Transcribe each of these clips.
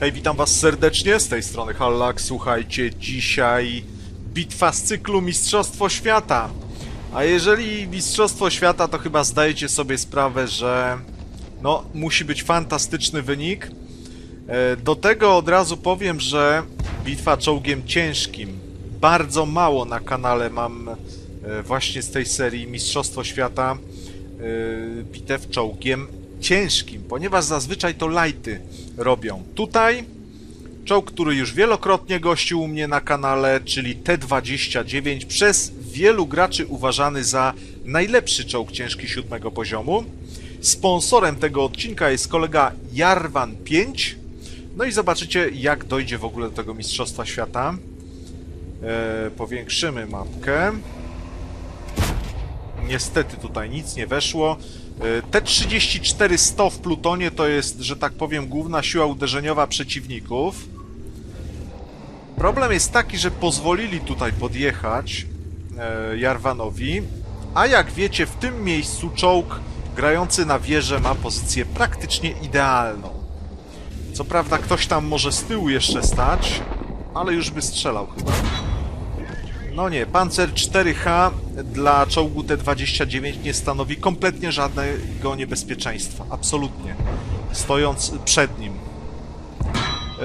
Hej, witam was serdecznie, z tej strony Hallak. Słuchajcie, dzisiaj bitwa z cyklu Mistrzostwo Świata. A jeżeli Mistrzostwo Świata, to chyba zdajecie sobie sprawę, że no, musi być fantastyczny wynik. E, Do tego od razu powiem, że bitwa czołgiem ciężkim. Bardzo mało na kanale mam e, właśnie z tej serii Mistrzostwo Świata e, bitew czołgiem ciężkim, ponieważ zazwyczaj to lighty robią. Tutaj czołg, który już wielokrotnie gościł u mnie na kanale, czyli T-29, przez wielu graczy uważany za najlepszy czołg ciężki siódmego poziomu. Sponsorem tego odcinka jest kolega Jarvan 5. No i zobaczycie, jak dojdzie w ogóle do tego Mistrzostwa Świata. E, powiększymy mapkę. Niestety tutaj nic nie weszło. E, T-34-100 w Plutonie to jest, że tak powiem, główna siła uderzeniowa przeciwników. Problem jest taki, że pozwolili tutaj podjechać e, Jarvanowi, a jak wiecie, w tym miejscu czołg grający na wieżę ma pozycję praktycznie idealną. Co prawda ktoś tam może z tyłu jeszcze stać, ale już by strzelał chyba. No nie, Panzer 4H dla czołgu T-29 nie stanowi kompletnie żadnego niebezpieczeństwa. Absolutnie. Stojąc przed nim. Yy,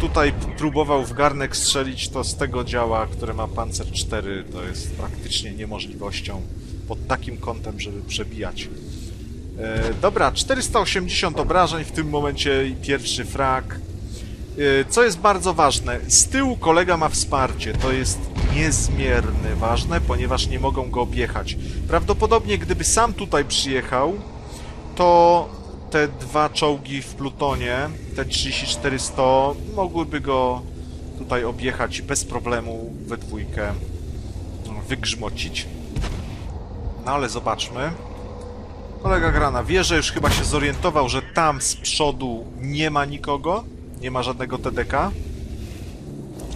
tutaj próbował w garnek strzelić, to z tego działa, które ma Panzer 4, to jest praktycznie niemożliwością pod takim kątem, żeby przebijać. Yy, dobra, 480 obrażeń w tym momencie i pierwszy frag. Yy, Co jest bardzo ważne, z tyłu kolega ma wsparcie, to jest niezmiernie ważne, ponieważ nie mogą go objechać. Prawdopodobnie gdyby sam tutaj przyjechał, to te dwa czołgi w Plutonie, te 34-100, mogłyby go tutaj objechać bez problemu we dwójkę wygrzmocić. No ale zobaczmy. Kolega gra na wieżę, już chyba się zorientował, że tam z przodu nie ma nikogo, nie ma żadnego TDK.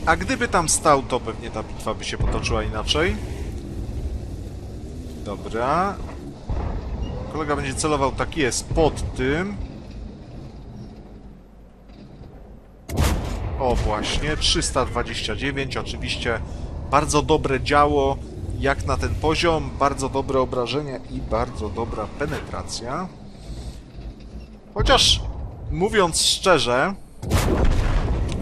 A gdyby tam stał, to pewnie ta bitwa by się potoczyła inaczej. Dobra. Kolega będzie celował, tak jest, pod tym. O, właśnie, 329, oczywiście bardzo dobre działo, jak na ten poziom, bardzo dobre obrażenia i bardzo dobra penetracja. Chociaż, mówiąc szczerze,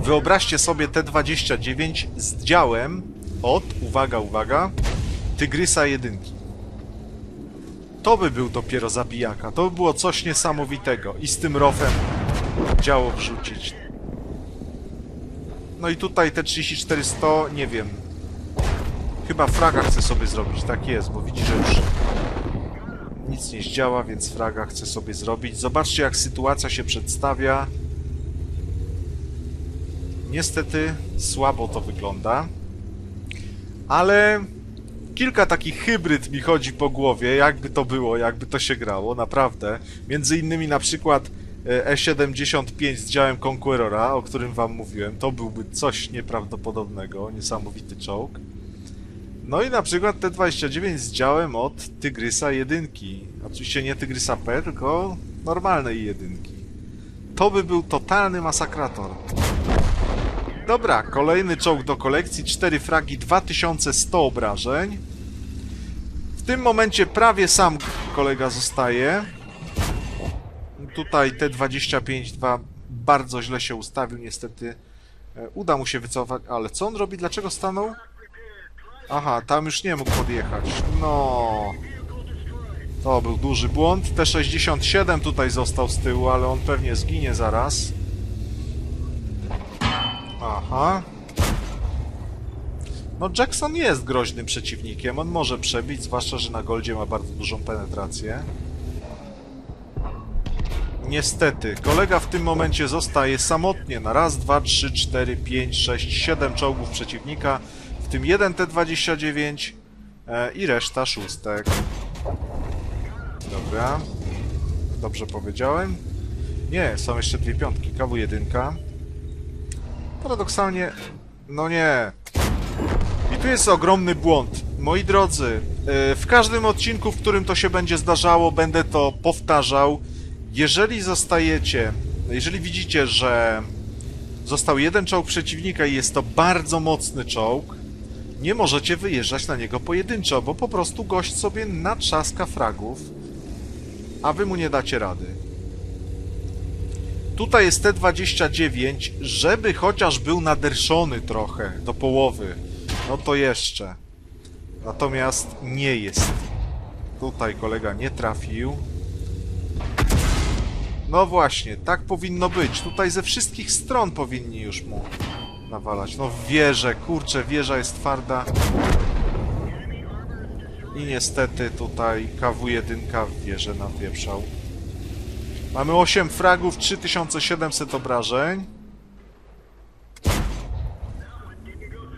wyobraźcie sobie T-29 z działem od, uwaga, uwaga, Tygrysa jedynki. To by był dopiero zabijaka. To by było coś niesamowitego. I z tym rofem działo wrzucić. No i tutaj te 3400, nie wiem. Chyba fraga chce sobie zrobić. Tak jest, bo widzi, że już nic nie zdziała, więc fraga chce sobie zrobić. Zobaczcie, jak sytuacja się przedstawia. Niestety słabo to wygląda. Ale kilka takich hybryd mi chodzi po głowie, jakby to było, jakby to się grało, naprawdę. Między innymi na przykład e, E75 z działem Conquerora, o którym wam mówiłem, to byłby coś nieprawdopodobnego, niesamowity czołg. No i na przykład T29 z działem od Tygrysa jedynki. Oczywiście nie Tygrysa P, tylko normalnej jedynki. To by był totalny masakrator. Dobra, kolejny czołg do kolekcji, 4 fragi, 2100 obrażeń. W tym momencie prawie sam kolega zostaje. Tutaj T25-2 bardzo źle się ustawił, niestety e, uda mu się wycofać, ale co on robi? Dlaczego stanął? Aha, tam już nie mógł podjechać. No. To był duży błąd. T67 tutaj został z tyłu, ale on pewnie zginie zaraz. Aha. No Jackson jest groźnym przeciwnikiem, on może przebić, zwłaszcza, że na Goldzie ma bardzo dużą penetrację. Niestety, kolega w tym momencie zostaje samotnie na raz, dwa, trzy, cztery, pięć, sześć, siedem czołgów przeciwnika, w tym jeden T-29 e, i reszta szóstek. Dobra. Dobrze powiedziałem? Nie, są jeszcze dwie piątki. KW-1. Paradoksalnie... No nie. I tu jest ogromny błąd. Moi drodzy, e, w każdym odcinku, w którym to się będzie zdarzało, będę to powtarzał. Jeżeli zostajecie, jeżeli widzicie, że Został jeden czołg przeciwnika i jest to bardzo mocny czołg. Nie możecie wyjeżdżać na niego pojedynczo, bo po prostu gość sobie natrzaska fragów, a wy mu nie dacie rady. Tutaj jest T-29, żeby chociaż był naderszony trochę do połowy. No to jeszcze. Natomiast nie jest. Tutaj kolega nie trafił. No właśnie, tak powinno być. Tutaj ze wszystkich stron powinni już mu nawalać. No wieżę, kurczę, wieża jest twarda. I niestety tutaj KW1 w wieżę napieprzał. Mamy 8 fragów, 3700 obrażeń.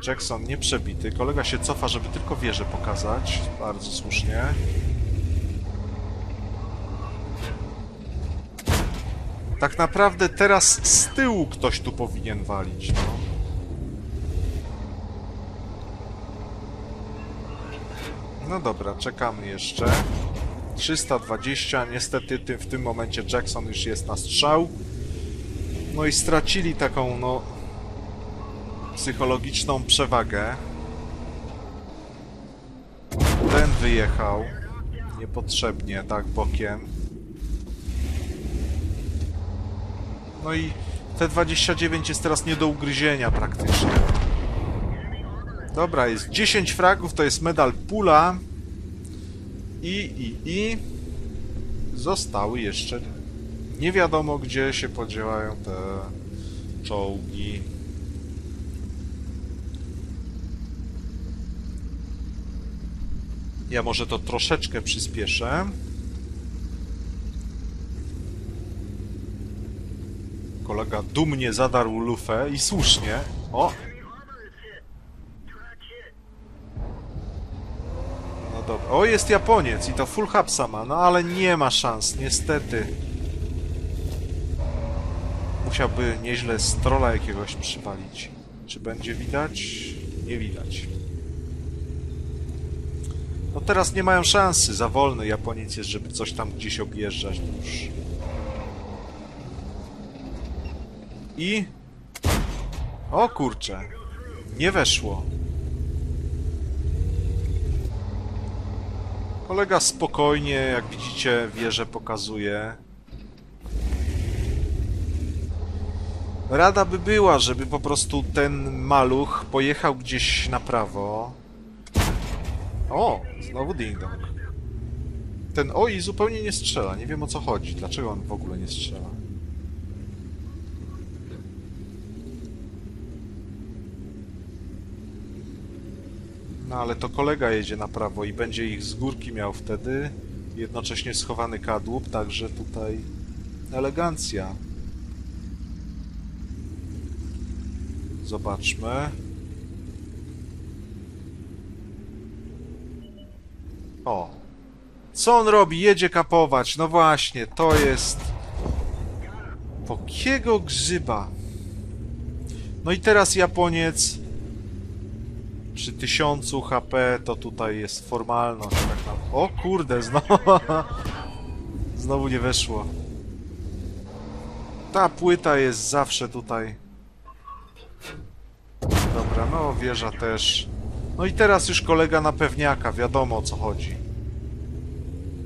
Jackson nie przebity. Kolega się cofa, żeby tylko wieżę pokazać. Bardzo słusznie. Tak naprawdę teraz z tyłu ktoś tu powinien walić, no. No dobra, czekamy jeszcze. 320, niestety ty, w tym momencie Jackson już jest na strzał. No i stracili taką, no, psychologiczną przewagę. Ten wyjechał niepotrzebnie, tak bokiem. No i T29 jest teraz nie do ugryzienia praktycznie. Dobra, jest 10 fragów, to jest medal pula. I, i, i... Zostały jeszcze... Nie wiadomo, gdzie się podziewają te czołgi. Ja może to troszeczkę przyspieszę. Kolega dumnie zadarł lufę i słusznie. O! No dobra. O, jest Japoniec i to full hapsa ma, no ale nie ma szans, niestety. Musiałby nieźle strola jakiegoś przypalić. Czy będzie widać? Nie widać. No teraz nie mają szansy, za wolny Japoniec jest, żeby coś tam gdzieś objeżdżać już. I... O kurczę. Nie weszło. Kolega spokojnie, jak widzicie, wieżę pokazuje. Rada by była, żeby po prostu ten maluch pojechał gdzieś na prawo. O, znowu ding dong. Ten OI zupełnie nie strzela. Nie wiem o co chodzi. Dlaczego on w ogóle nie strzela? No ale to kolega jedzie na prawo i będzie ich z górki miał wtedy. Jednocześnie schowany kadłub, także tutaj elegancja. Zobaczmy. O. Co on robi? Jedzie kapować. No właśnie, to jest... Pokiego grzyba? No i teraz Japoniec przy 1000 HP to tutaj jest formalność. Tak. O kurde, znowu... znowu nie weszło. Ta płyta jest zawsze tutaj. Dobra, no wieża też. No i teraz już kolega na pewniaka, wiadomo o co chodzi.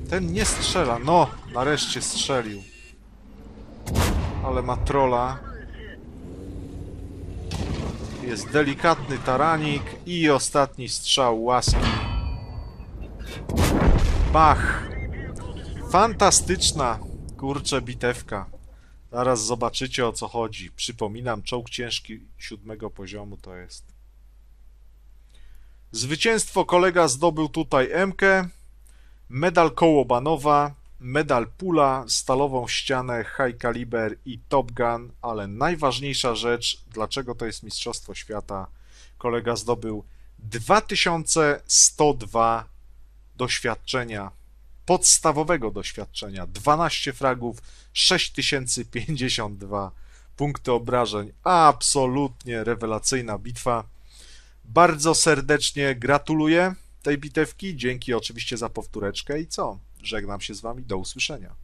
Ten nie strzela, no, nareszcie strzelił. Ale ma trolla. Jest delikatny taranik i ostatni strzał łaski. Bach! Fantastyczna, kurczę, bitewka. Zaraz zobaczycie o co chodzi. Przypominam, czołg ciężki siódmego poziomu to jest. Zwycięstwo kolega zdobył tutaj MK, medal Kołobanowa, medal Pula, stalową ścianę, high caliber i Top Gun, ale najważniejsza rzecz, dlaczego to jest Mistrzostwo Świata, kolega zdobył 2102 doświadczenia, podstawowego doświadczenia, 12 fragów, 6052 punkty obrażeń, absolutnie rewelacyjna bitwa. Bardzo serdecznie gratuluję tej bitewki, dzięki oczywiście za powtóreczkę i co? Żegnam się z wami, do usłyszenia.